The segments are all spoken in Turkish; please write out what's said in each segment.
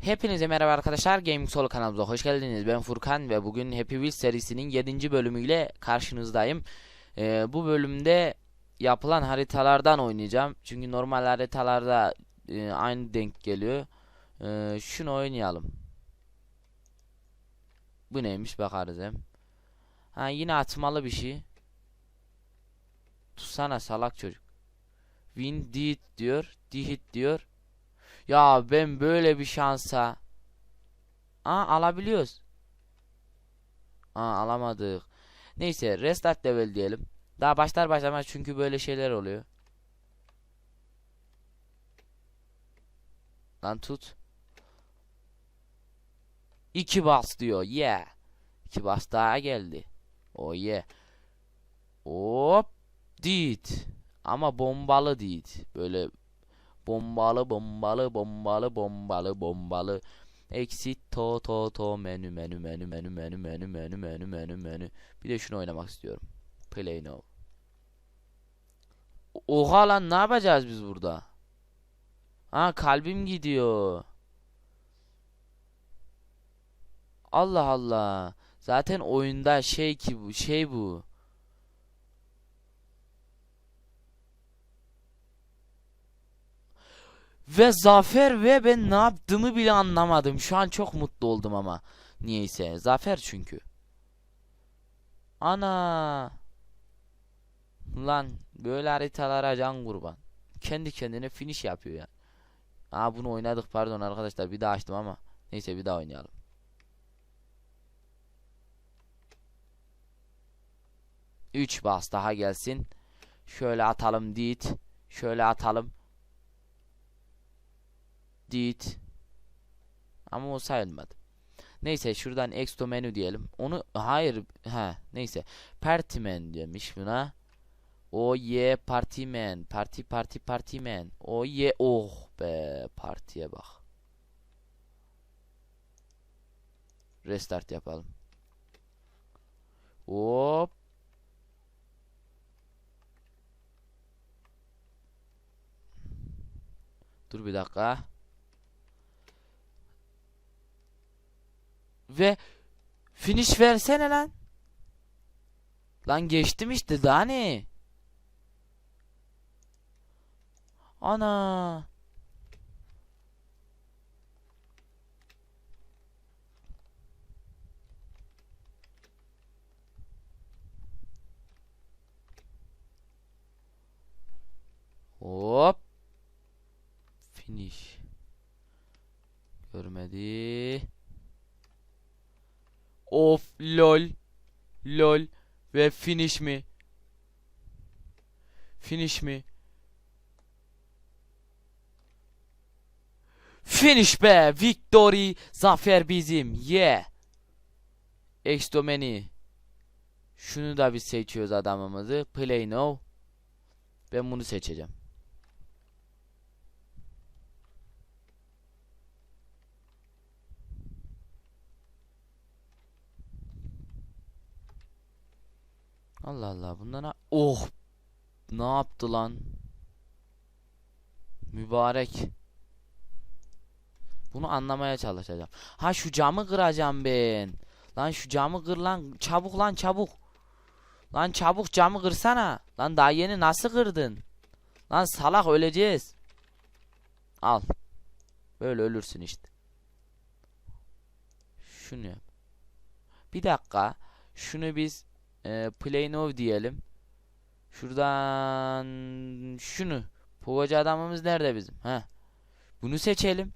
Hepinize merhaba arkadaşlar Gaming Solo kanalımıza hoş geldiniz. Ben Furkan ve bugün Happy Wheels serisinin 7. bölümüyle karşınızdayım. Ee, bu bölümde yapılan haritalardan oynayacağım. Çünkü normal haritalarda e, aynı denk geliyor. Ee, şunu oynayalım. Bu neymiş bakarız hem. Ha yine atmalı bir şey. Tutsana salak çocuk. Win did diyor. Dihit diyor. Ya ben böyle bir şansa Aa alabiliyoruz. Aa alamadık. Neyse restart level diyelim. Daha başlar başlamaz çünkü böyle şeyler oluyor. Lan tut. İki bas diyor. Yeah. İki bas daha geldi. Oh yeah. Hop. Did. Ama bombalı did. Böyle Bombalı bombalı bombalı bombalı bombalı. Exit to to to menü menü menü menü menü menü menü menü menü menü. Bir de şunu oynamak istiyorum. Play now. Oha lan ne yapacağız biz burada? Ha kalbim gidiyor. Allah Allah. Zaten oyunda şey ki bu şey bu. Ve zafer ve ben ne yaptığımı bile anlamadım. Şu an çok mutlu oldum ama. Niyeyse. Zafer çünkü. Ana. Lan böyle haritalara can kurban. Kendi kendine finish yapıyor ya. Aa bunu oynadık pardon arkadaşlar bir daha açtım ama. Neyse bir daha oynayalım. Üç bas daha gelsin. Şöyle atalım dit. Şöyle atalım. Did. Ama o sayılmadı. Neyse şuradan exto menü diyelim. Onu hayır ha neyse. Partimen demiş buna. O ye partimen. Parti parti partimen. O ye oh be partiye bak. Restart yapalım. Hop. Dur bir dakika. Ve finish versene lan. Lan geçtim işte daha ne? Ana. Hop. Finish. Görmedi. Of lol. Lol. Ve finish mi? Finish mi? Finish be. Victory. Zafer bizim. Yeah. Extomeni. Şunu da biz seçiyoruz adamımızı. Play now. Ben bunu seçeceğim. Allah Allah bundan ne Oh! Ne yaptı lan? Mübarek. Bunu anlamaya çalışacağım. Ha şu camı kıracağım ben. Lan şu camı kır lan. Çabuk lan çabuk. Lan çabuk camı kırsana. Lan daha yeni nasıl kırdın? Lan salak öleceğiz. Al. Böyle ölürsün işte. Şunu yap. Bir dakika. Şunu biz e, play diyelim. Şuradan şunu. Povacı adamımız nerede bizim? Ha. Bunu seçelim.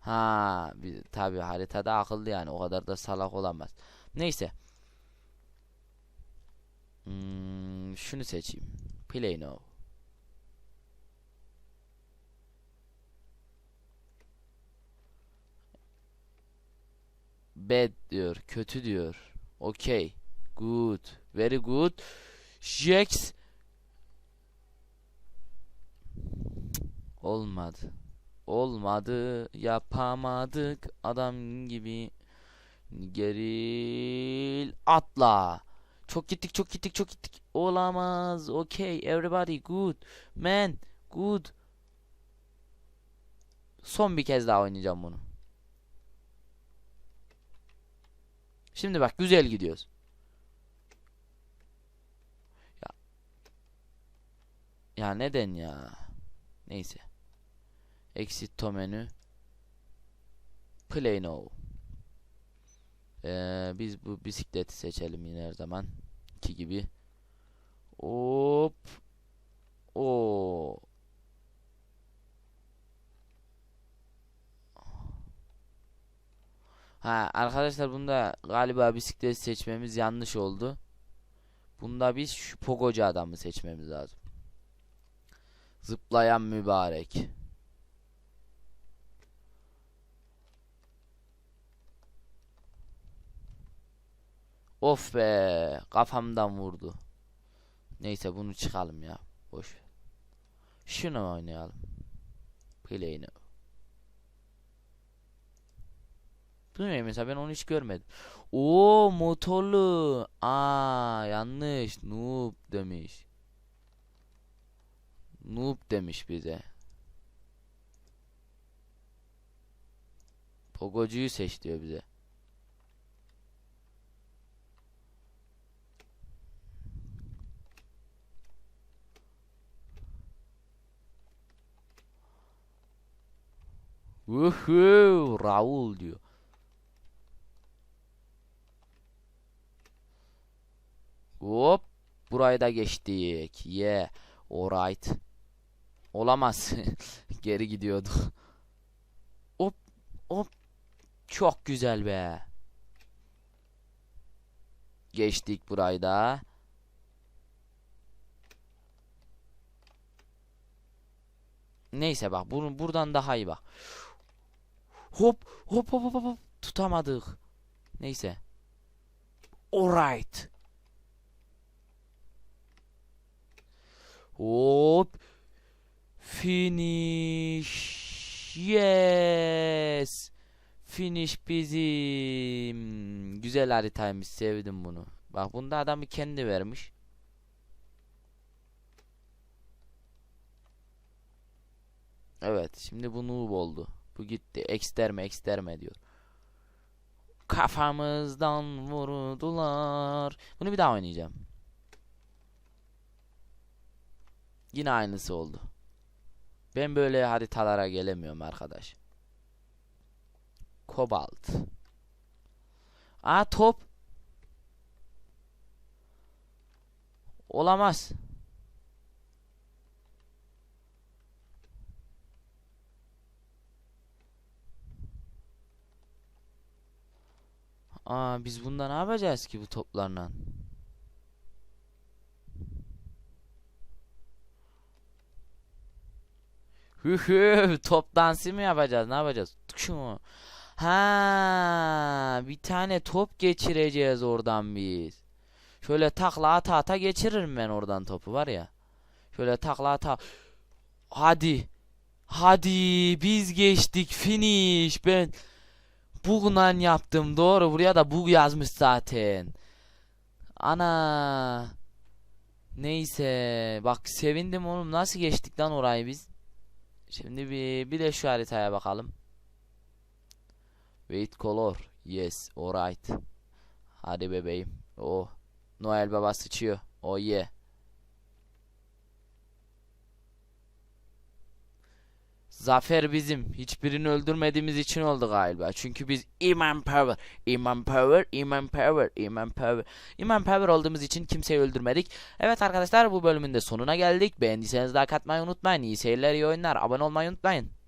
Ha, bir, tabi haritada akıllı yani o kadar da salak olamaz. Neyse. Hmm, şunu seçeyim. Play. Bad diyor, kötü diyor. Okay. Good. Very good. Jax. Olmadı. olmadı yapamadık adam gibi geril atla çok gittik çok gittik çok gittik olamaz okay everybody good man good son bir kez daha oynayacağım bunu şimdi bak güzel gidiyoruz ya ya neden ya neyse exit to menü play now ee, biz bu bisikleti seçelim yine her zaman. ki gibi. Hop. O. Ha arkadaşlar bunda galiba bisiklet seçmemiz yanlış oldu. Bunda biz şu pogocu adamı seçmemiz lazım. Zıplayan mübarek. Of be kafamdan vurdu. Neyse bunu çıkalım ya. Boş. Şunu oynayalım. Play'ini. Bu ne mesela ben onu hiç görmedim. Oo motorlu. Aa yanlış. Noob demiş. Noob demiş bize. Pogocuyu seç diyor bize. Woohoo! Raul diyor. Hop. Burayı da geçtik. Yeah. Alright. Olamaz. Geri gidiyordu. Hop. Hop. Çok güzel be. Geçtik burayı da. Neyse bak bunu buradan daha iyi bak. Hop hop hop hop hop, tutamadık. Neyse. Alright. Hop. Finish. Yes. Finish bizim. Güzel haritaymış. Sevdim bunu. Bak bunda adamı kendi vermiş. Evet. Şimdi bu noob oldu. Bu gitti. Eksterme eksterme diyor. Kafamızdan vurdular. Bunu bir daha oynayacağım. Yine aynısı oldu. Ben böyle haritalara gelemiyorum arkadaş. Kobalt. Aa top. Olamaz. Aa biz bunda ne yapacağız ki bu toplarla? Hü hü top dansı mı yapacağız? Ne yapacağız? Şunu. Ha, bir tane top geçireceğiz oradan biz. Şöyle takla ata ata geçiririm ben oradan topu var ya. Şöyle takla ata. Hadi. Hadi biz geçtik finish. Ben bug'la yaptım doğru. Buraya da bug yazmış zaten. Ana. Neyse. Bak sevindim oğlum. Nasıl geçtik lan orayı biz? Şimdi bir, bir de şu haritaya bakalım. Wait color. Yes. Alright. Hadi bebeğim. Oh. Noel baba sıçıyor. Oh yeah. Zafer bizim. Hiçbirini öldürmediğimiz için oldu galiba. Çünkü biz iman power, iman power, iman power, iman power, iman power olduğumuz için kimseyi öldürmedik. Evet arkadaşlar bu bölümün de sonuna geldik. Beğendiyseniz like atmayı unutmayın. İyi seyirler, iyi oyunlar. Abone olmayı unutmayın.